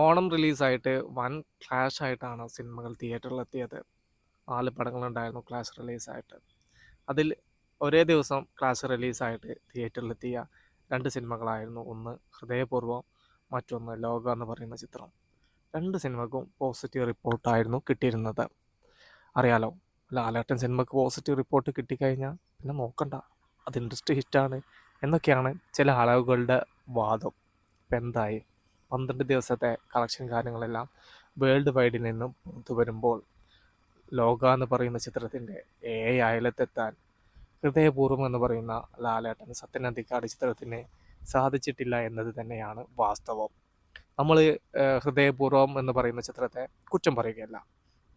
ഓണം റിലീസായിട്ട് വൻ ക്ലാഷ് ആയിട്ടാണ് സിനിമകൾ തിയേറ്ററിലെത്തിയത്. നാല് പടങ്ങളുണ്ടായിരുന്നു ക്ലാഷ് റിലീസായിട്ട്. അതിൽ ഒരേ ദിവസം ക്ലാഷ് റിലീസായിട്ട് തിയേറ്ററിലെത്തിയ രണ്ട് സിനിമകളായിരുന്നു. ഒന്ന് ഹൃദയപൂർവം മറ്റൊന്ന് ലോക എന്ന് പറയുന്ന ചിത്രം. രണ്ട് സിനിമക്കും പോസിറ്റീവ് റിപ്പോർട്ടായിരുന്നു കിട്ടിയിരുന്നത്. അറിയാലോ ലാലേട്ടൻ സിനിമക്ക് പോസിറ്റീവ് റിപ്പോർട്ട് കിട്ടിക്കഴിഞ്ഞാൽ പിന്നെ നോക്കണ്ട. അത് ഇൻഡസ്ട്രി ഹിറ്റാണ് എന്നൊക്കെയാണ് ചില ആളുകളുടെ വാദം. ഇപ്പം എന്തായി? പന്ത്രണ്ട് ദിവസത്തെ കളക്ഷൻ കാര്യങ്ങളെല്ലാം വേൾഡ് വൈഡിൽ നിന്നും പുറത്തു വരുമ്പോൾ ലോക എന്ന് പറയുന്ന ചിത്രത്തിന്റെ ഏ അയലത്തെത്താൻ ഹൃദയപൂർവം എന്ന് പറയുന്ന ലാലേട്ടൻ സത്യൻ അന്തിക്കാട് ചിത്രത്തിന് സാധിച്ചിട്ടില്ല എന്നത് തന്നെയാണ് വാസ്തവം. നമ്മൾ ഹൃദയപൂർവം എന്ന് പറയുന്ന ചിത്രത്തെ കുറ്റം പറയുകയല്ല.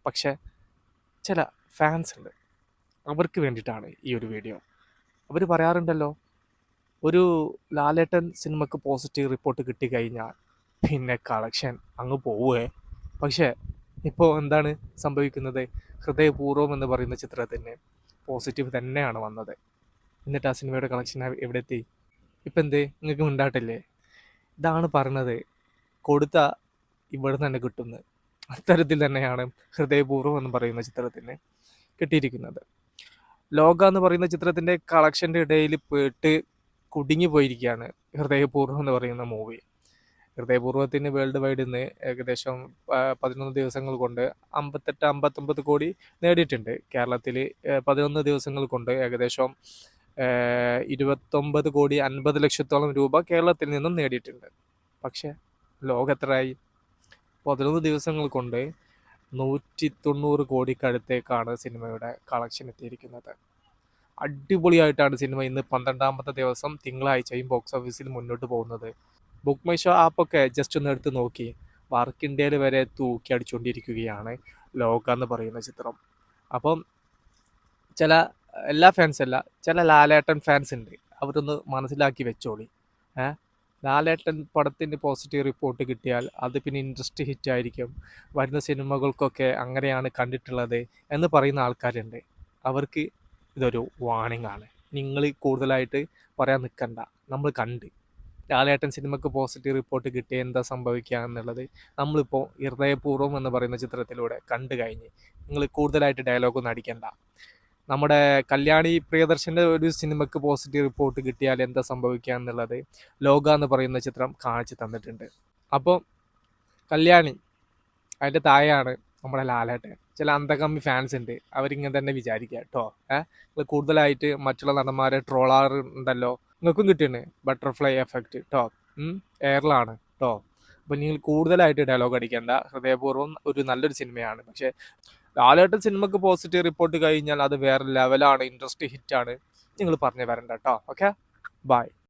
പക്ഷെ ചില ഫാൻസ് ഉണ്ട്. അവർക്ക് വേണ്ടിയിട്ടാണ് ഈ ഒരു വീഡിയോ അവർ പറയാറുണ്ടല്ലോ ഒരു ലാലേട്ടൻ സിനിമക്ക് പോസിറ്റീവ് റിപ്പോർട്ട് കിട്ടിക്കഴിഞ്ഞാൽ പിന്നെ കളക്ഷൻ അങ്ങ് പോവുകയെ പക്ഷേ ഇപ്പോൾ എന്താണ് സംഭവിക്കുന്നത്? ഹൃദയപൂർവം എന്ന് പറയുന്ന ചിത്രത്തിന് പോസിറ്റീവ് തന്നെയാണ് വന്നത്. എന്നിട്ട് ആ സിനിമയുടെ കളക്ഷൻ എവിടെ എത്തി ഇപ്പം എന്തേ? നിങ്ങൾക്ക് ഉണ്ടാട്ടില്ലേ ഇതാണ് പറഞ്ഞത്. കൊടുത്ത ഇവിടെ തന്നെ കിട്ടുന്നത്. അത്തരത്തിൽ തന്നെയാണ് ഹൃദയപൂർവം എന്ന് പറയുന്ന ചിത്രത്തിന് കിട്ടിയിരിക്കുന്നത്. ലോക എന്ന് പറയുന്ന ചിത്രത്തിന്റെ കളക്ഷന്റെ ഇടയിൽ പോയിട്ട് കുടുങ്ങി പോയിരിക്കുകയാണ് ഹൃദയപൂർവം എന്ന് പറയുന്ന മൂവി ഹൃദയപൂർവത്തിന് വേൾഡ് വൈഡിൽ നിന്ന് ഏകദേശം പതിനൊന്ന് ദിവസങ്ങൾ കൊണ്ട് അമ്പത്തെട്ട് അമ്പത്തൊമ്പത് കോടി നേടിയിട്ടുണ്ട്. കേരളത്തിൽ പതിനൊന്ന് ദിവസങ്ങൾ കൊണ്ട് ഏകദേശം ഇരുപത്തൊമ്പത് കോടി അൻപത് ലക്ഷത്തോളം രൂപ കേരളത്തിൽ നിന്നും നേടിയിട്ടുണ്ട്. പക്ഷേ ലോകത്രയായി പതിനൊന്ന് ദിവസങ്ങൾ കൊണ്ട് നൂറ്റി തൊണ്ണൂറ് കോടിക്കടുത്തേക്കാണ് സിനിമയുടെ കളക്ഷൻ എത്തിയിരിക്കുന്നത്. അടിപൊളിയായിട്ടാണ് സിനിമ ഇന്ന് പന്ത്രണ്ടാമത്തെ ദിവസം തിങ്കളാഴ്ചയും ബോക്സ് ഓഫീസിൽ മുന്നോട്ട് പോകുന്നത്. ബുക്ക് മൈ ഷോ ആപ്പൊക്കെ ജസ്റ്റ് ഒന്ന് എടുത്ത് നോക്കി. വർക്ക് ഇന്ത്യയിൽ വരെ തൂക്കി അടിച്ചുകൊണ്ടിരിക്കുകയാണ് ലോക എന്ന് പറയുന്ന ചിത്രം. അപ്പം ചില എല്ലാ ഫാൻസല്ല ചില ലാലേട്ടൻ ഫാൻസ് ഉണ്ട്. അവരൊന്ന് മനസ്സിലാക്കി വെച്ചോളി. ഏ? ലാലേട്ടൻ പടത്തിന്റെ പോസിറ്റീവ് റിപ്പോർട്ട് കിട്ടിയാൽ അത് പിന്നെ ഇൻഡസ്ട്രി ഹിറ്റ് ആയിരിക്കും. വരുന്ന സിനിമകൾക്കൊക്കെ അങ്ങനെയാണ് കണ്ടിട്ടുള്ളത് എന്ന് പറയുന്ന ആൾക്കാരുണ്ട്. അവർക്ക് ഇതൊരു വാണിംഗ് ആണ്. നിങ്ങൾ കൂടുതലായിട്ട് പറയാൻ നിൽക്കണ്ട. നമ്മൾ കണ്ട്. ലാലേട്ടൻ സിനിമക്ക് പോസിറ്റീവ് റിപ്പോർട്ട് കിട്ടിയ എന്താ സംഭവിക്കുക എന്നുള്ളത് നമ്മളിപ്പോൾ ഹൃദയപൂർവം എന്ന് പറയുന്ന ചിത്രത്തിലൂടെ കണ്ടു കഴിഞ്ഞ് നിങ്ങൾ കൂടുതലായിട്ട് ഡയലോഗൊന്നും അടിക്കണ്ട. നമ്മുടെ കല്യാണി പ്രിയദർശന്റെ ഒരു സിനിമക്ക് പോസിറ്റീവ് റിപ്പോർട്ട് കിട്ടിയാൽ എന്താ സംഭവിക്കുക എന്നുള്ളത് ലോക എന്ന് പറയുന്ന ചിത്രം കാണിച്ചു തന്നിട്ടുണ്ട്. അപ്പോൾ കല്യാണി അതിന്റെ തായയാണ് നമ്മുടെ ലാലേട്ടൻ. ചില അന്തകമ്മി ഫാൻസ് ഉണ്ട്. അവരിങ്ങനെ തന്നെ വിചാരിക്കുക കേട്ടോ. ഏഹ് കൂടുതലായിട്ട് മറ്റുള്ള നടന്മാരെ ട്രോളാറുണ്ടല്ലോ നിങ്ങൾക്കും കിട്ടിയാണ് ബട്ടർഫ്ലൈ എഫക്റ്റ് ടോ എയറിലാണ് ടോ അപ്പം നിങ്ങൾ കൂടുതലായിട്ട് ഡയലോഗ് അടിക്കേണ്ട ഹൃദയപൂർവം ഒരു നല്ലൊരു സിനിമയാണ് പക്ഷേ ലാലേട്ടൻ സിനിമക്ക് പോസിറ്റീവ് റിപ്പോർട്ട് കഴിഞ്ഞാൽ അത് വേറെ ലെവലാണ് ഇൻട്രസ്റ്റ് ഹിറ്റാണ് നിങ്ങൾ പറഞ്ഞു വരണ്ട കേട്ടോ ഓക്കെ ബൈ